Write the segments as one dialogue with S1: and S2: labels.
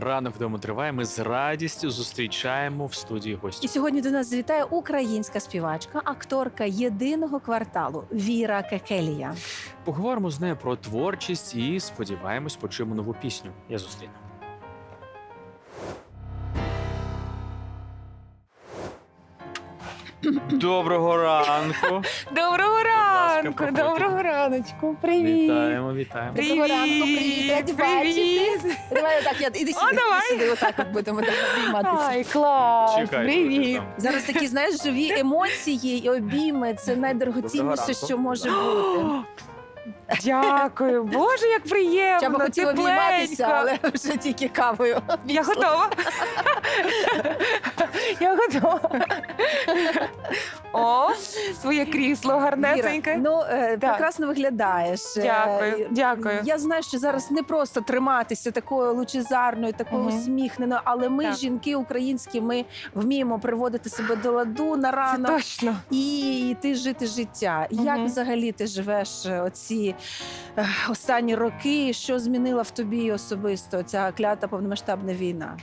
S1: Ранок вдома триває. Ми з радістю зустрічаємо в студії
S2: І
S1: гості.
S2: сьогодні до нас завітає українська співачка, акторка єдиного кварталу Віра Кекелія.
S1: Поговоримо з нею про творчість і сподіваємось, почуємо нову пісню. Я зустріну. Доброго ранку!
S3: Доброго ранку,
S1: проходьте.
S3: доброго раночку. Привіт.
S1: Вітаємо, вітаємо.
S3: Привіт.
S2: Доброго ранку, привіт,
S3: Привіт.
S2: Давай отак, я іди сюди,
S3: давай.
S2: іди сюди, отак от будемо так обійматися.
S3: Ай, клас.
S1: Чекайте,
S3: Привіт.
S2: Зараз такі, знаєш, живі емоції і обійми. Це найдорогоцінніше,
S1: ранку.
S2: що може бути.
S3: Дякую. Боже, як приємно.
S2: Я би хотіла обійматися,
S3: тепленько.
S2: але вже тільки кавою.
S3: Я готова. Я готова. О, своє крісло
S2: Віра, ну е, прекрасно виглядаєш. Е,
S3: Дякую, дякую.
S2: Я знаю, що зараз не просто триматися такою лучезарною, такою
S3: Мгм.
S2: усміхненою, але ми,
S3: Так.
S2: жінки українські, ми вміємо приводити себе до ладу на
S3: Це
S2: ранок
S3: точно.
S2: і йти жити життя. Як
S3: Мгм.
S2: взагалі ти живеш е, оці е, останні роки? Що змінила в тобі особисто ця клята повномасштабна війна?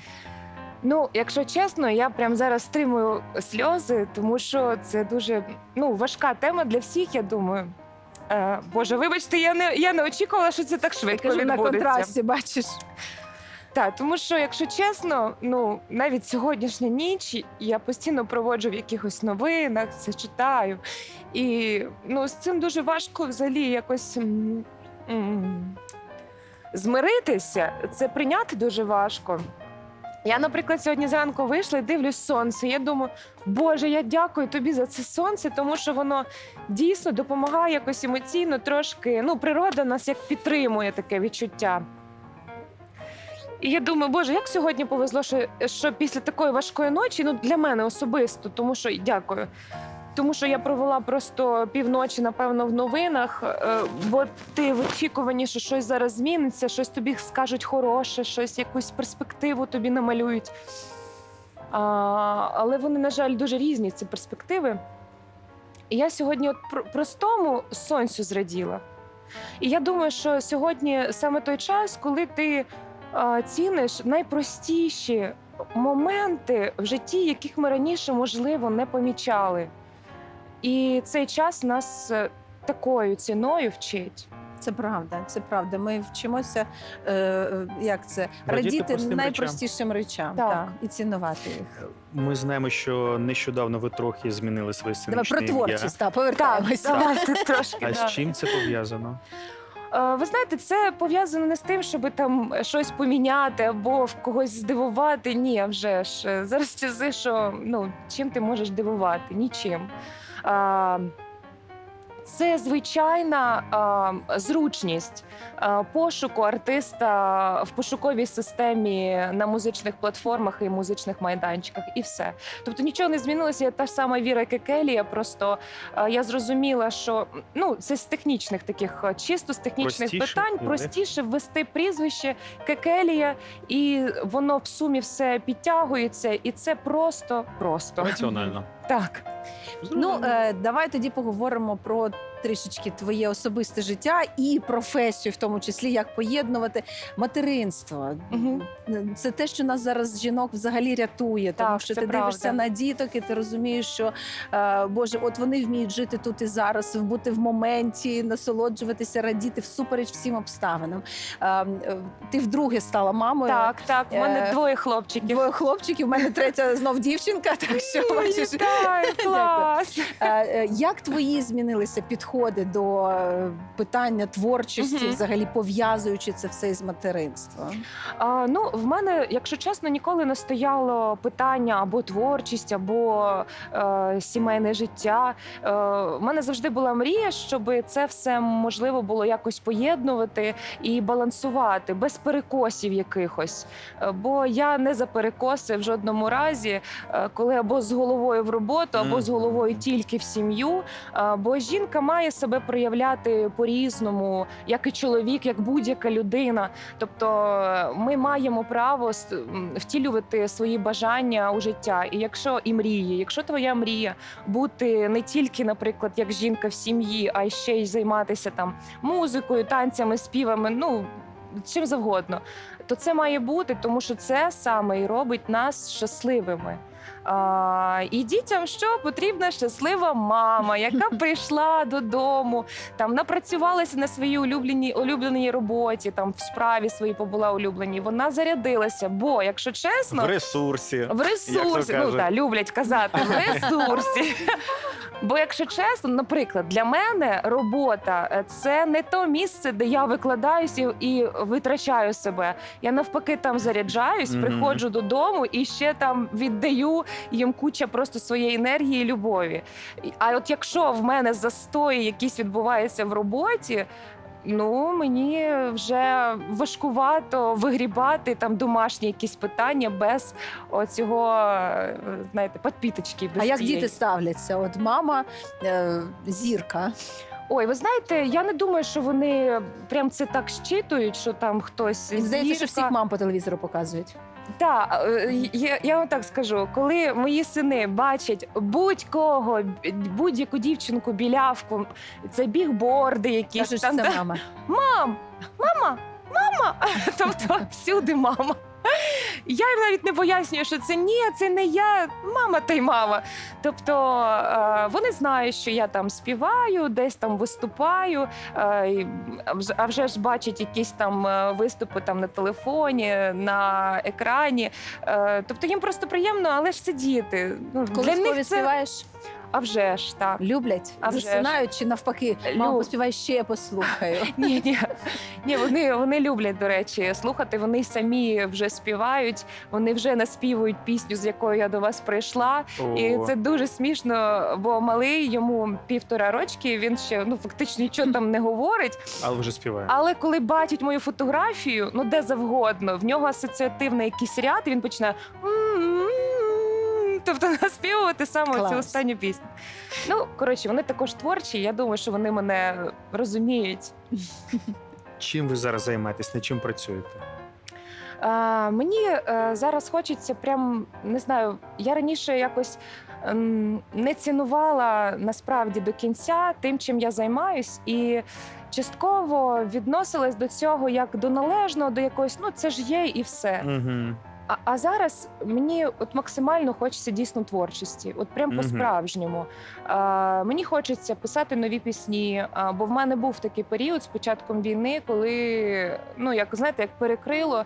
S3: Ну, якщо чесно, я прям зараз стримую сльози, тому що це дуже ну, важка тема для всіх, я думаю. Е, Боже, вибачте, я не, я не очікувала, що це так швидко
S2: Кажу, на контрасті, бачиш.
S3: Так, тому що, якщо чесно, ну навіть сьогоднішня ніч я постійно проводжу в якихось новинах, це читаю. І ну, з цим дуже важко взагалі якось м, м, змиритися. Це прийняти дуже важко. Я, наприклад, сьогодні зранку вийшла і дивлюсь сонце. Я думаю, Боже, я дякую тобі за це сонце, тому що воно дійсно допомагає якось емоційно трошки. Ну, природа нас як підтримує таке відчуття. І я думаю, боже, як сьогодні повезло, що, що після такої важкої ночі, ну для мене особисто, тому що дякую. Тому що я провела просто півночі, напевно, в новинах, е, бо ти в очікуванні, що щось зараз зміниться, щось тобі скажуть хороше, щось якусь перспективу тобі намалюють. А, але вони, на жаль, дуже різні, ці перспективи. І я сьогодні от про- простому сонцю зраділа. І я думаю, що сьогодні саме той час, коли ти а, ціниш найпростіші моменти в житті, яких ми раніше, можливо, не помічали. І цей час нас е, такою ціною вчить.
S2: Це правда, це правда. Ми вчимося е, е, як це
S1: Радіти
S2: радіти найпростішим речам,
S3: Так.
S2: так, і цінувати їх.
S1: Ми знаємо, що нещодавно ви трохи змінили своє
S2: Давай про творчість, та повертаємося.
S3: давайте трошки.
S1: А з чим це пов'язано?
S3: Е, Ви знаєте, це пов'язано не з тим, щоб там щось поміняти або в когось здивувати. Ні, а вже ж Е, зараз часи, що ну чим ти можеш дивувати? Нічим. Це звичайна а, зручність а, пошуку артиста в пошуковій системі на музичних платформах і музичних майданчиках, і все. Тобто нічого не змінилося. Я та ж сама Віра Кекелія. Просто а, я зрозуміла, що ну це з технічних таких чисто з технічних
S1: Простіше,
S3: питань простіше ввести прізвище Кекелія, і воно в сумі все підтягується, і це просто просто
S1: Раціонально.
S3: так.
S2: Ну е, давай тоді поговоримо про трішечки твоє особисте життя і професію, в тому числі як поєднувати материнство.
S3: Мгм.
S2: Це те, що нас зараз жінок взагалі рятує, тому
S3: Так,
S2: що ти дивишся на діток, і ти розумієш, що е, Боже, от вони вміють жити тут і зараз, бути в моменті, насолоджуватися, радіти всупереч всім обставинам. Е, е, ти вдруге стала мамою.
S3: Так, так. У мене
S2: Е,
S3: двоє хлопчиків.
S2: Двоє хлопчиків, у мене третя знов дівчинка. Так що бачиш,
S3: клас.
S2: Е, е, Як твої змінилися підходи до е, питання творчості, взагалі пов'язуючи це все із материнством?
S3: А, ну, в мене, якщо чесно, ніколи не стояло питання або творчість, або е, сімейне життя. Е, в мене завжди була мрія, щоб це все можливо було якось поєднувати і балансувати без перекосів якихось. Бо я не за перекоси в жодному разі, коли або з головою в роботу, або з
S1: Мгм.
S3: головою тільки в сім'ю. Е, бо жінка має себе проявляти по-різному, як і чоловік, як будь-яка людина. Тобто е, ми маємо право втілювати свої бажання у життя. І якщо і мрії, якщо твоя мрія бути не тільки, наприклад, як жінка в сім'ї, а ще й займатися там музикою, танцями, співами, ну. чим завгодно, то це має бути, тому що це саме і робить нас щасливими. А, і дітям що потрібна щаслива мама, яка прийшла додому, там напрацювалася на своїй улюбленій улюбленій роботі, там в справі своїй побула улюбленій. Вона зарядилася. Бо, якщо чесно,
S1: В ресурсі.
S3: в ресурсі, ну так, люблять казати, в ресурсі. Бо, якщо чесно, наприклад, для мене робота е, це не то місце, де я викладаюся і, витрачаю себе. Я навпаки там заряджаюсь,
S1: Мгм.
S3: приходжу додому і ще там віддаю їм куча просто своєї енергії і любові. А от якщо в мене застої якісь відбуваються в роботі. Ну, мені вже важкувато вигрібати там домашні якісь питання без оцього, е, знаєте, підпіточки. Без
S2: А як
S3: цієї.
S2: діти ставляться? От мама е, зірка.
S3: Ой, ви знаєте, я не думаю, що вони прям це так щитують, що там хтось
S2: здається, що всіх мам по телевізору показують.
S3: Так, е, я, я вам так скажу, коли мої сини бачать будь-кого, будь-яку дівчинку, білявку, це бігборди якісь
S2: Кажуть,
S3: там.
S2: це мама.
S3: Мам, мама, мама. Тобто всюди мама. Я їм навіть не пояснюю, що це ні, це не я, мама та й мама. Тобто е, вони знають, що я там співаю, десь там виступаю, е, і, а вж- а вже ж бачать якісь там е, виступи там на телефоні, на екрані. Е, Тобто їм просто приємно, але ж це діти. Ну,
S2: Коли
S3: для них це
S2: співаєш,
S3: а вже ж так.
S2: люблять,
S3: А вже ж.
S2: засинають чи навпаки, мама
S3: Люб-
S2: поспівай ще я послухаю.
S3: Ні, ні, ні, вони, вони люблять, до речі, слухати. Вони самі вже співають, вони вже наспівують пісню, з якою я до вас прийшла. І це дуже смішно, бо малий йому півтора рочки. Він ще ну фактично нічого там не говорить.
S1: Але вже співає.
S3: Але коли бачить мою фотографію, ну де завгодно, в нього асоціативний якийсь ряд, і він починає. Тобто наспівувати саме
S2: Клас.
S3: цю останню пісню. Ну коротше, вони також творчі. Я думаю, що вони мене розуміють.
S1: Чим ви зараз займаєтесь? Над чим працюєте?
S3: А, мені е, зараз хочеться прям не знаю. Я раніше якось ем, не цінувала насправді до кінця тим, чим я займаюсь, і частково відносилась до цього як до належного, до якогось, ну це ж є і все.
S1: Угу.
S3: А, а зараз мені от максимально хочеться дійсно творчості, от прям
S1: Мгм.
S3: по-справжньому. А, мені хочеться писати нові пісні. А, бо в мене був такий період з початком війни, коли ну як знаєте, як перекрило,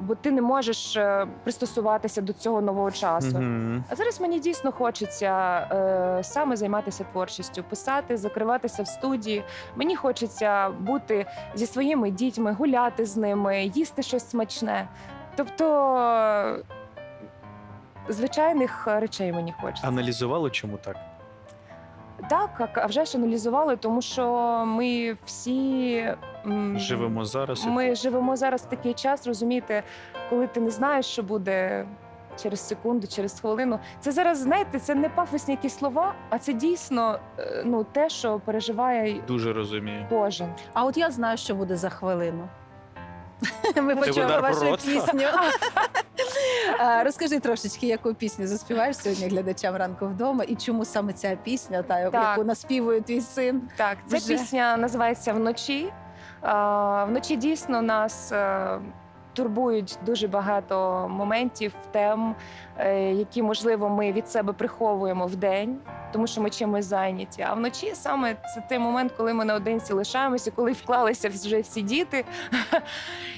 S3: бо ти не можеш е, пристосуватися до цього нового часу.
S1: Угу.
S3: А зараз мені дійсно хочеться е, саме займатися творчістю, писати, закриватися в студії. Мені хочеться бути зі своїми дітьми, гуляти з ними, їсти щось смачне. Тобто е, звичайних речей мені хочеться.
S1: Аналізували, чому так?
S3: Так, а- а вже ж аналізували, тому що ми всі м,
S1: Живемо зараз. і
S3: Ми живемо зараз в такий час, розумієте, коли ти не знаєш, що буде через секунду, через хвилину. Це зараз, знаєте, це не пафосні якісь слова, а це дійсно е, ну, те, що переживає
S1: Дуже розумію.
S3: кожен.
S2: А от я знаю, що буде за хвилину. Ми
S1: Ти
S2: почули вашу пісню. Розкажи трошечки, яку пісню заспіваєш сьогодні глядачам ранку вдома, і чому саме ця пісня, та
S3: Так.
S2: яку наспівує твій син.
S3: Так, ця
S2: Вже.
S3: пісня називається Вночі. Вночі дійсно нас е, турбують дуже багато моментів, тем, е, які, можливо, ми від себе приховуємо в день, тому що ми чимось зайняті. А вночі саме це той момент, коли ми наодинці лишаємося, коли вклалися вже всі діти,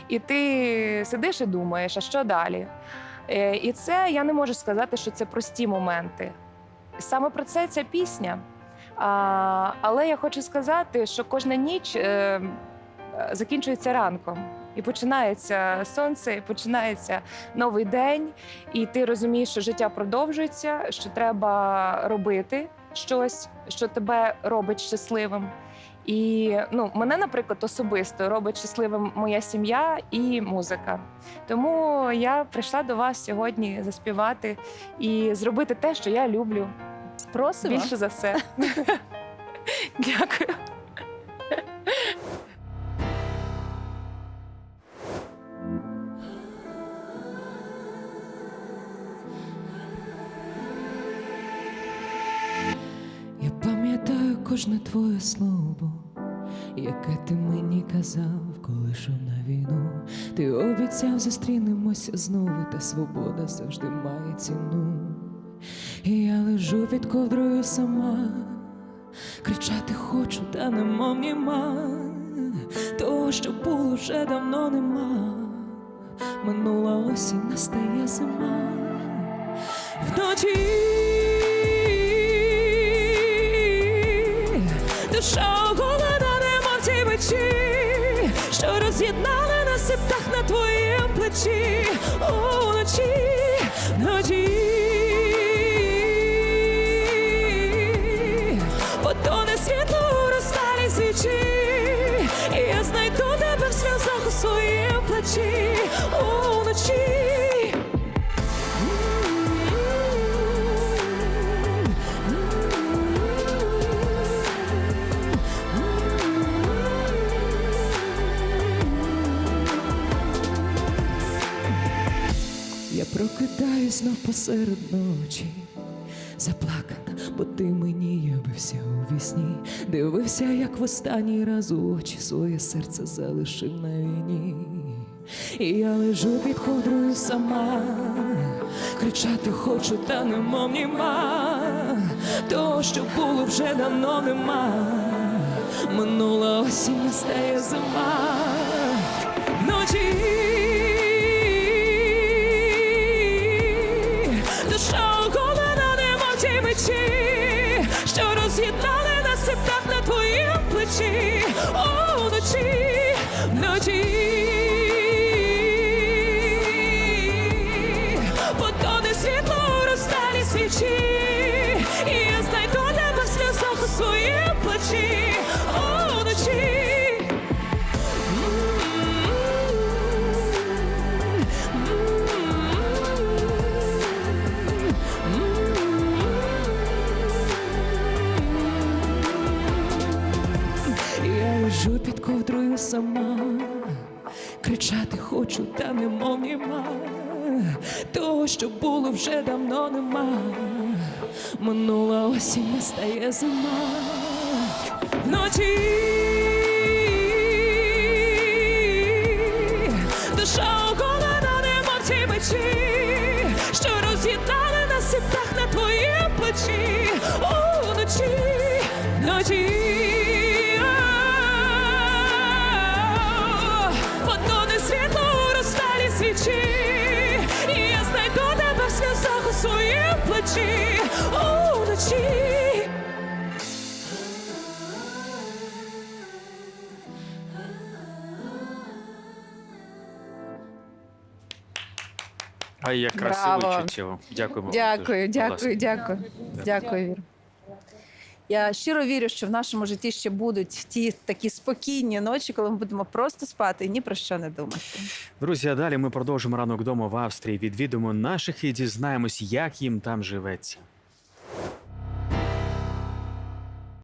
S3: і ти сидиш і думаєш, а що далі? Е, І це я не можу сказати, що це прості моменти. Саме про це ця пісня. А, але я хочу сказати, що кожна ніч е, закінчується ранком. І починається сонце, і починається новий день, і ти розумієш, що життя продовжується, що треба робити щось, що тебе робить щасливим. І ну, мене, наприклад, особисто робить щасливим моя сім'я і музика. Тому я прийшла до вас сьогодні заспівати і зробити те, що я люблю
S2: Просимо.
S3: більше за все. Дякую.
S4: Кожне твоє слово, яке ти мені казав, коли йшов на війну. Ти обіцяв, зустрінемося знову, та свобода завжди має ціну. І я лежу під ковдрою сама, кричати хочу, та немов німа. Того, що було вже давно нема. Минула осінь, настає зима. Вночі душа оголена, немов ті мечі, що роз'єднали нас і птах на твоїм плечі, уночі, вночі. Потоне світло у розсталі свічі, і я знайду тебе в сльозах у своїм плечі, уночі. Прокидаюсь знов посеред ночі, заплакана, бо ти мені явився у вісні, дивився, як в останній раз у очі своє серце залишив на війні. І я лежу під ковдрою сама, кричати хочу, та немов німа. Того, що було вже давно нема. Минула осінь, настає зима. Мечі, що роз'єднали нас і так на твоїм плечі, О, лежу під ковдрою сама, кричати хочу, та немов німа. Того, що було вже давно нема. Минула осінь, настає зима. Вночі своїм плечі, уночі.
S1: А як красиво
S2: Браво.
S1: чуттєво. Дякуємо. вам
S2: Дякую,
S1: дуже. Будь ласка.
S2: дякую, дякую. Дякую, Вір. Я щиро вірю, що в нашому житті ще будуть ті такі спокійні ночі, коли ми будемо просто спати і ні про що не думати.
S1: Друзі, а далі ми продовжимо ранок вдома в Австрії. Відвідуємо наших і дізнаємось, як їм там живеться.